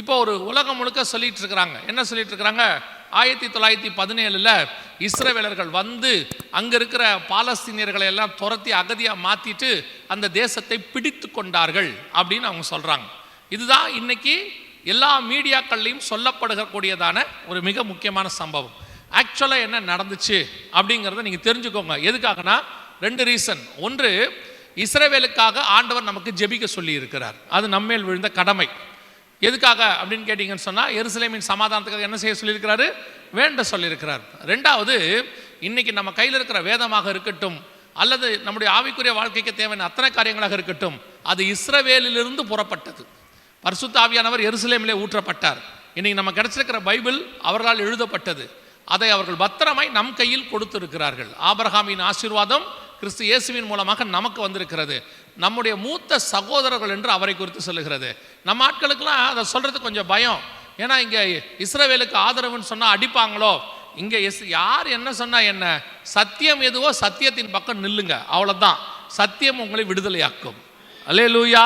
இப்போ ஒரு உலகம் முழுக்க சொல்லிட்டு இருக்கிறாங்க என்ன சொல்லிட்டு இருக்கிறாங்க ஆயிரத்தி தொள்ளாயிரத்தி பதினேழுல இஸ்ரேவேலர்கள் வந்து அங்க இருக்கிற பாலஸ்தீனியர்களை எல்லாம் துரத்தி அகதியா மாத்திட்டு அந்த தேசத்தை பிடித்து கொண்டார்கள் அப்படின்னு அவங்க சொல்றாங்க. இதுதான் இன்னைக்கு எல்லா மீடியாக்கள்லையும் சொல்லப்படுகக்கூடியதான ஒரு மிக முக்கியமான சம்பவம். ஆக்சுவலாக என்ன நடந்துச்சு அப்படிங்கிறத நீங்கள் தெரிஞ்சுக்கோங்க. எதுக்காகனா? ரெண்டு ரீசன் ஒன்று இஸ்ரேவேலுக்காக ஆண்டவர் நமக்கு ஜெபிக்க சொல்லி இருக்கிறார் அது நம்மேல் விழுந்த கடமை. எதுக்காக அப்படின்னு கேட்டிங்கன்னு சொன்னால் எருசலேமின் சமாதானத்துக்காக என்ன செய்ய சொல்லியிருக்கிறாரு? வேண்ட சொல்லியிருக்கிறார். ரெண்டாவது இன்றைக்கி நம்ம கையில் இருக்கிற வேதமாக இருக்கட்டும் அல்லது நம்முடைய ஆவிக்குரிய வாழ்க்கைக்கு தேவையான அத்தனை காரியங்களாக இருக்கட்டும் அது இஸ்ரவேலிலிருந்து புறப்பட்டது. பரிசுத்த ஆவியானவர் எருசலேமிலே ஊற்றப்பட்டார். இன்றைக்கி நம்ம கிடைச்சிருக்கிற பைபிள் அவர்களால் எழுதப்பட்டது. அதை அவர்கள் பத்திரமாய் நம் கையில் கொடுத்திருக்கிறார்கள். ஆபரகாமின் ஆசீர்வாதம் கிறிஸ்து இயேசுவின் மூலமாக நமக்கு வந்திருக்கிறது. நம்முடைய மூத்த சகோதரர்கள் என்று அவரை குறித்து சொல்லுகிறது. நம்ம ஆட்களுக்கெல்லாம் அதை சொல்கிறது கொஞ்சம் பயம். ஏன்னா இங்கே இஸ்ரவேலுக்கு ஆதரவுன்னு சொன்னால் அடிப்பாங்களோ? இங்கே எஸ் யார் என்ன சொன்னால் என்ன? சத்தியம் எதுவோ சத்தியத்தின் பக்கம் நில்லுங்க. அவ்வளோதான் சத்தியம் உங்களை விடுதலையாக்கும். அல்லே லூயா